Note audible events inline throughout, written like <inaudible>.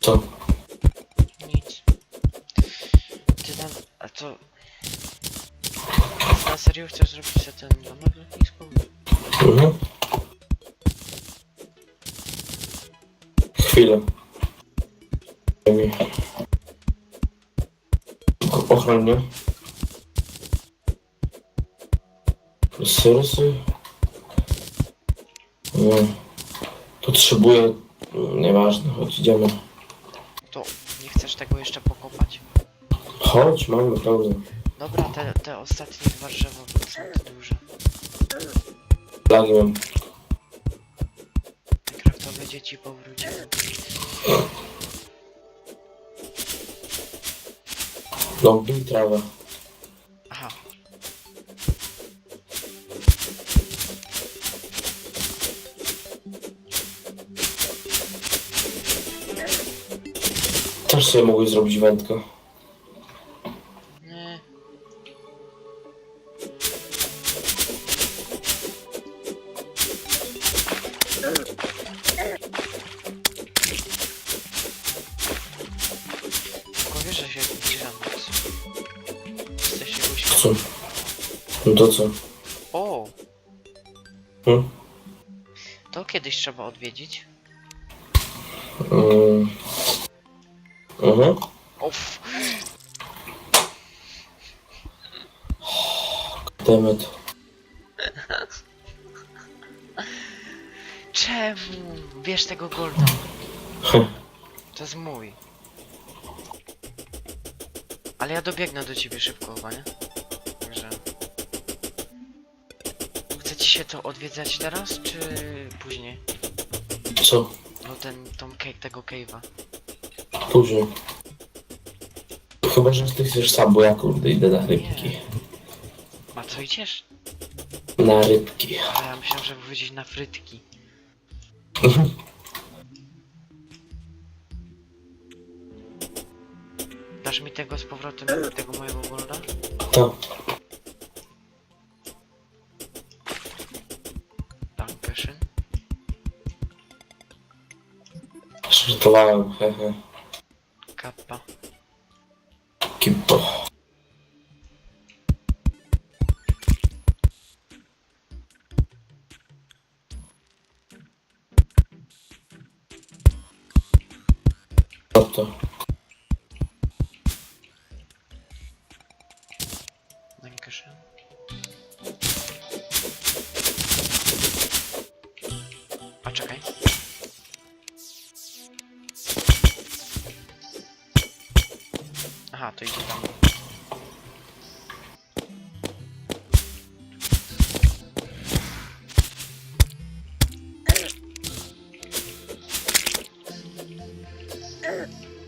Co? Nic. Ty tam, a co? Na serio chcesz zrobić sobie ten domek lotnisko? Mhm. Chwilę. Daj mi. Tylko Ochronie. Syrysy. Nie. Potrzebuję... Nieważne, chodź idziemy. To nie chcesz tego jeszcze pokopać? Chodź, mamy pełno. Dobra, te, te ostatnie dwa drzewa bo są te duże. Lagi mam. Minecraftowe dzieci powróciły. No, bij trawę. Też sobie mogłeś zrobić wędkę. Nie. Tylko wiesz, że się zbliża noc. Jesteś jakoś... Co? No to co? O! Hmm? To kiedyś trzeba odwiedzić. Mm. Mhm. Off. Demet. Czemu? Bierz tego golda. To jest mój. Ale ja dobiegnę do ciebie szybko chyba, nie? Także... Chce ci się to odwiedzać teraz, czy później? Co? No ten, tą cave, tego cave'a. Później. Chyba, że ty chcesz sam, bo ja kurde idę na rybki. A co idziesz? Na rybki. A ja myślałem, że powiedzieć na frytki. <laughs> Dasz mi tego z powrotem, tego mojego golda? To. Dankeschön. Żartowałem, hehe.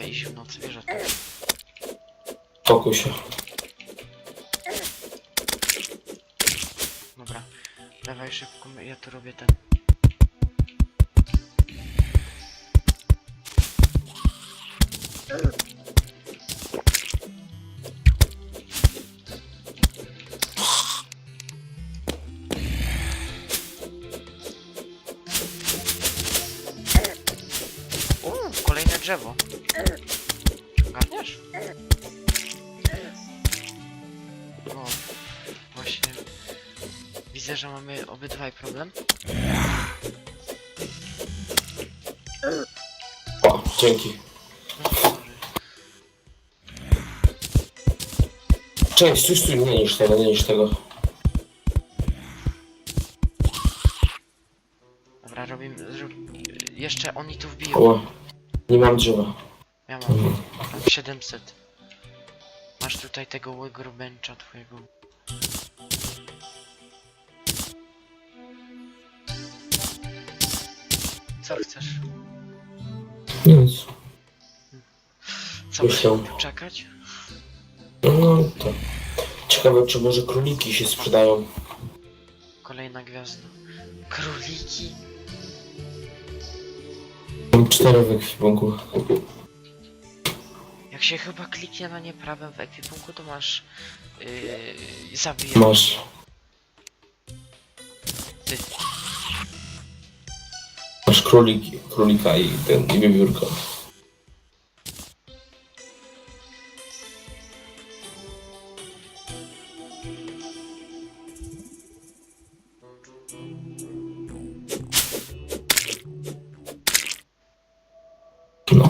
tutaj iść w nocy, wiesz o tym. Pokój się. Dobra, dawaj szybko, ja tu robię ten. Uuu, kolejne drzewo. Że mamy obydwaj problem. O, dzięki. No, sorry. Cześć, stój, stój, nie niż tego, nie niż tego. Dobra, robimy. Zrób... Jeszcze oni tu wbiją. O, nie mam drzewa. Ja mam, mam 700. Masz tutaj tego workbencha twojego. Co chcesz? Nic. Co tu czekać? No to. Ciekawe, czy może króliki się sprzedają. Kolejna gwiazda. Króliki? Mam cztery w ekwipunku. Jak się chyba kliknie na nie prawem w ekwipunku, to masz... Yy, zabijać. Masz. Ty. Masz króliki, królika i ten, i wiewiórka. No.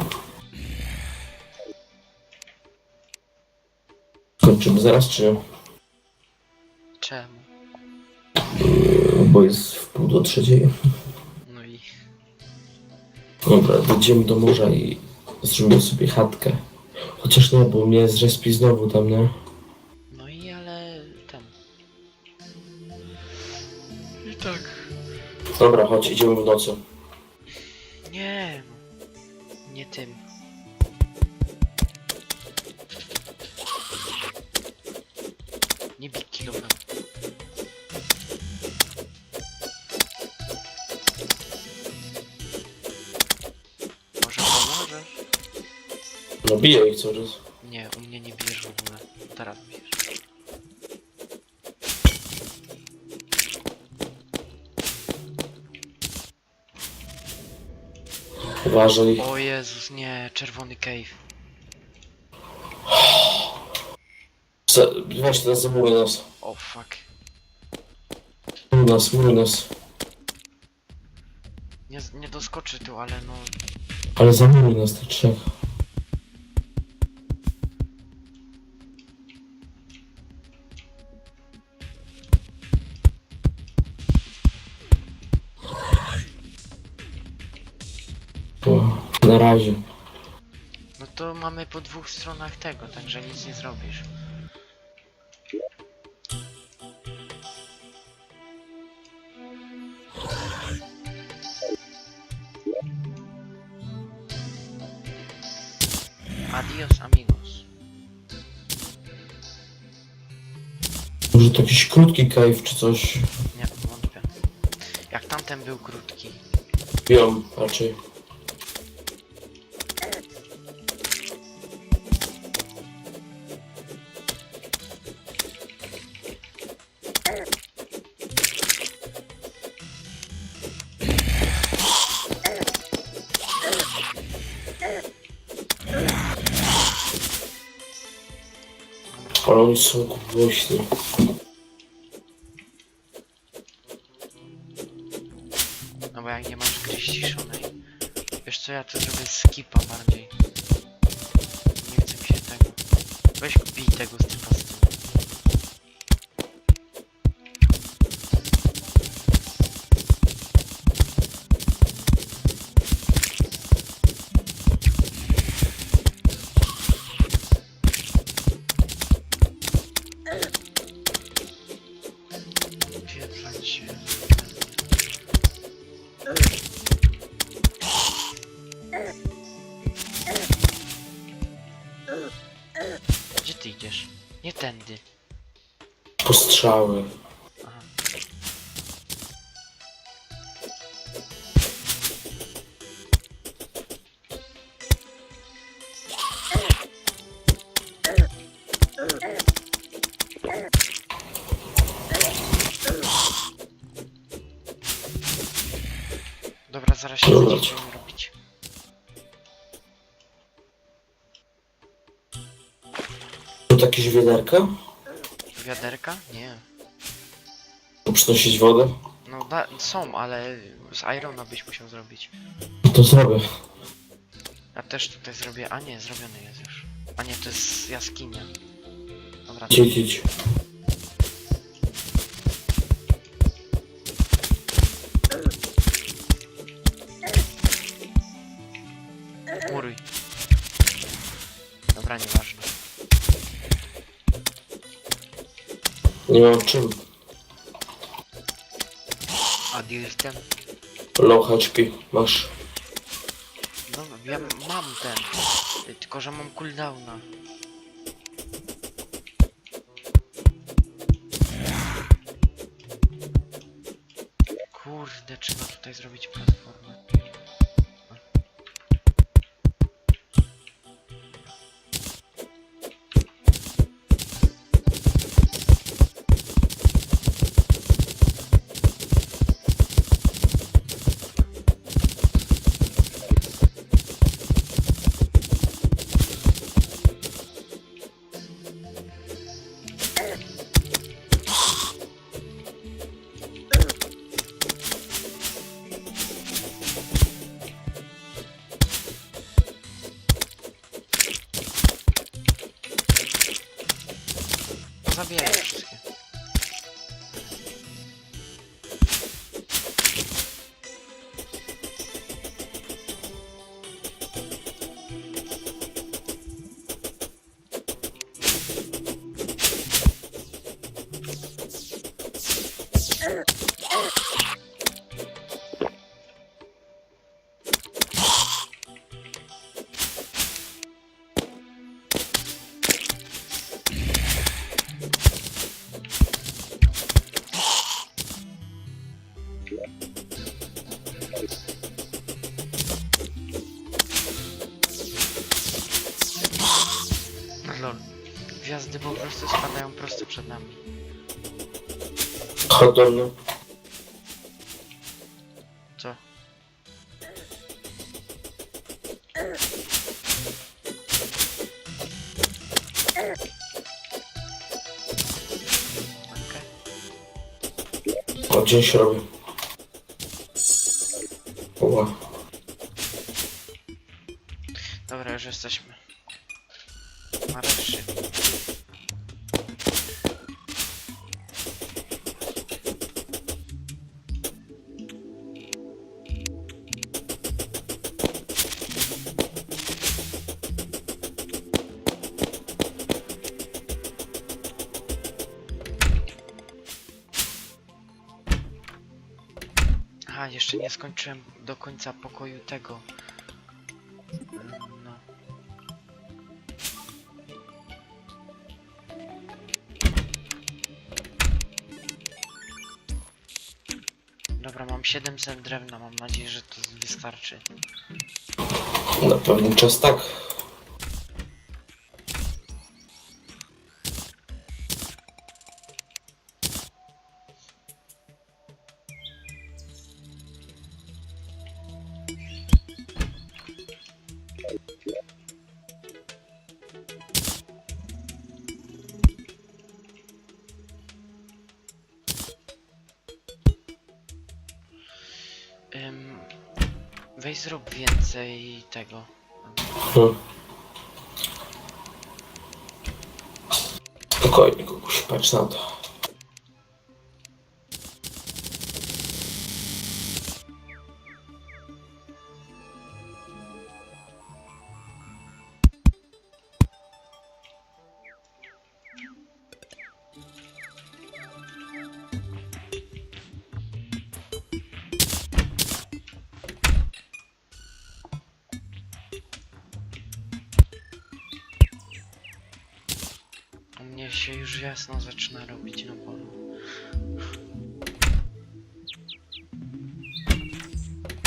Kończymy zaraz, czy? Czemu? Bo jest w pół do trzeciej. Dobra, dojdziemy do morza i zrobimy sobie chatkę. Chociaż nie, bo mnie zrespi znowu tam, nie? No i ale... ten... I tak... Dobra, chodź, idziemy w nocy. Nie... Nie tym. Może pomożesz? No biję ich czas. Nie, u mnie nie bijesz w ogóle. Teraz bijesz. Uważaj. O Jezus, nie, czerwony cave. Za, weź teraz zamuruj nas. O fuck. Muruj nas, muruj nas. Nie, nie doskoczy tu, ale no... Ale zamuruj nas, te trzech. O, na razie. No to mamy po dwóch stronach tego, także nic nie zrobisz. To jakiś krótki cave czy coś. Nie, wątpię. Jak tamten był krótki. Biją raczej. Ale oni są głośni. To zrobię Postrzały. Aha. Dobra, zaraz się Dobra. będziemy robić. To jakieś wiaderka? Wiaderka? Nie. Przynosić wodę? No da, są, ale z Irona byś musiał zrobić. No to zrobię. Ja też tutaj zrobię. A nie, zrobiony jest już. A nie, to jest jaskinia. Dobra, Idź, idź, idź. muruj. Dobra, nieważne. Nie mam czym. A deal z tym? Low HP, masz. No, ja mam ten. Tylko, że mam cooldowna. Gwiazdy po prostu spadają prosto przed nami. Hodowno. O, dzień się robi. Aha, jeszcze nie skończyłem do końca pokoju tego. No. Dobra, mam 700 drewna, mam nadzieję, że to wystarczy. Na pewien czas tak. Weź zrób więcej tego. Hmm. Spokojnie, kogoś patrz na to. Się już jasno zaczyna robić na polu.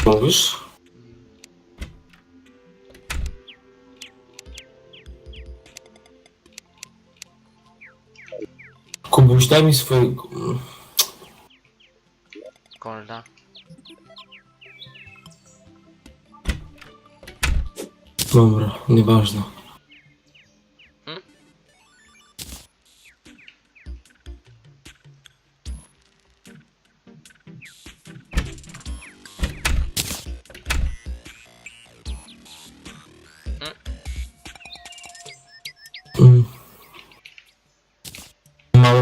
Mówisz? Kubuś, daj mi swój... Golda. Dobra, nieważne.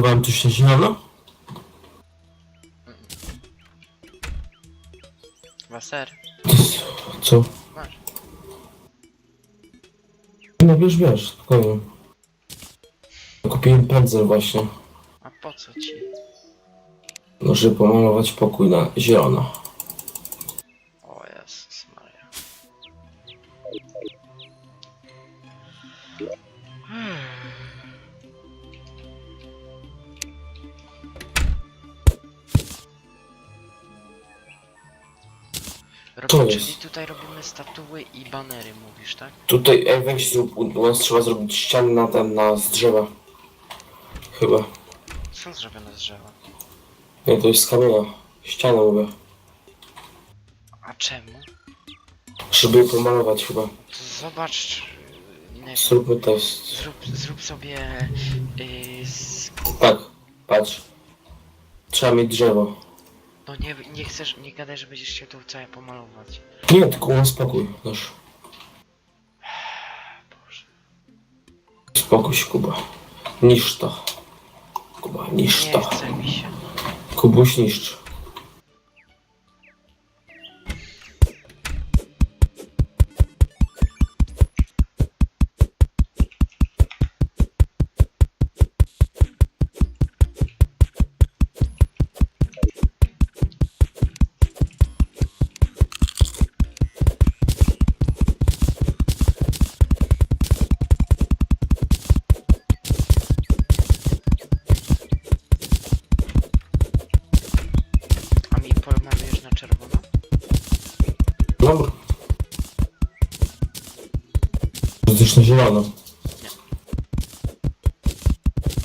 Malowałem coś na zielono? Waser. Co? Masz. No wiesz, wiesz, spokojnie. Kupiłem pędzel właśnie, A po co ci? no żeby pomalować pokój na zielono. Jezus Maria. To jest. czyli tutaj robimy statuły i banery, mówisz, tak? Tutaj, ej, weź zrób, u nas trzeba zrobić ściany na ten, na z drzewa. Chyba. Są zrobione z drzewa. Nie, to jest z kamienia. Ścianę mówię. A czemu? Żeby je pomalować chyba. To zobacz, nie wiem, Zróbmy test. zrób, zrób sobie yy, z... Tak, patrz. Trzeba mieć drzewo. No nie, nie chcesz, nie gadaj, że będziesz chciał to całe pomalować. Nie, tylko spokój. Nasz. Boże. Spokój się, Kuba. Niszcz to. Kuba, niszcz Nie to. chce mi się. Kubuś niszcz. Na zielono.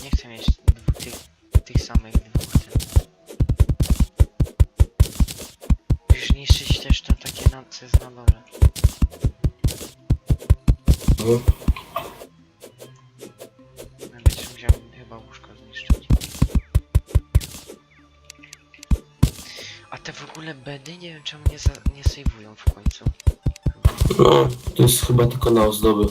Nie chcę mieć dwóch tych, tych samych dwóch tym. Musisz niszczyć też to takie na, co jest na dole. Mhm. No, Będziesz musiał chyba łóżko zniszczyć. A te w ogóle bedy nie wiem czemu nie, za, nie sejwują w końcu. No, to jest chyba tylko na ozdoby.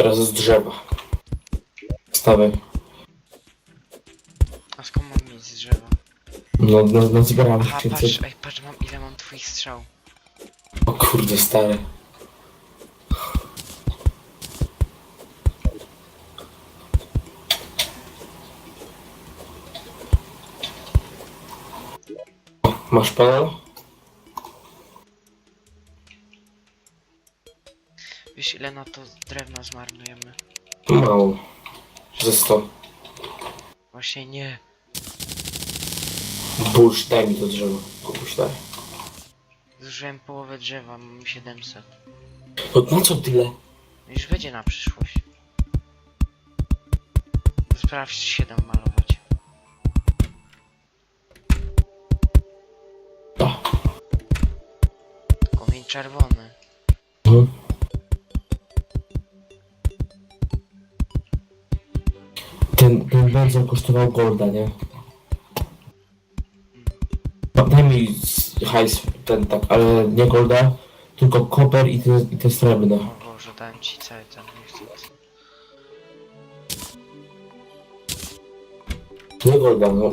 Teraz z drzewa. Stawaj. A skąd mam mieć z drzewa? No, no, no zbieramy Aha, patrz, ej, patrz mam ile mam twoich strzał. O kurde, stary. O, masz panel? Wiesz ile na to drewna zmarnujemy? Mało. Ze 100. Właśnie nie. Burz, daj mi to drzewo. Kupuś, daj. Zużyłem połowę drzewa, mam 700. No na co tyle? Już będzie na przyszłość. Sprawdź 7 malować. Komień czerwony. Ten, ten węzeł kosztował golda, nie? No, Daj mi hajs, ten tak, ale nie golda, tylko koper i te, i te srebrne. O Boże, dałem ci cały ten, chcę. Nie golda, no.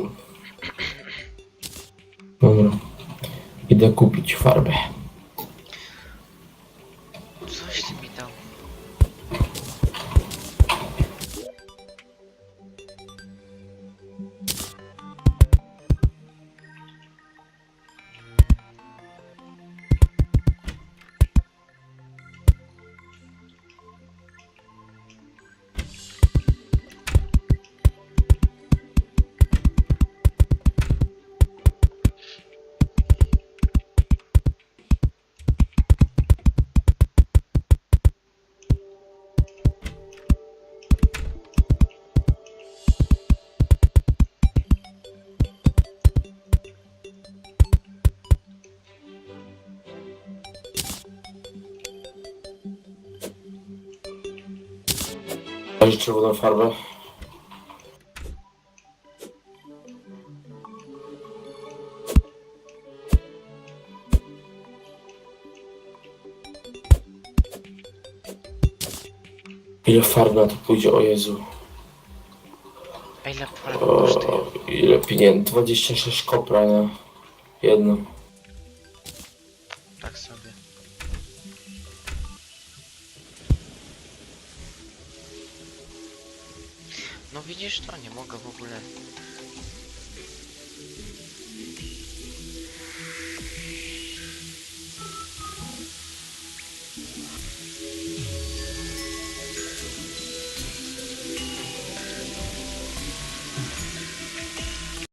Dobra. Idę kupić farbę. Masz czerwoną farbę? Ile farb na to pójdzie, o Jezu. A ile farby kosztuje? O, ile pieniędzy? 26 kopra na jedno.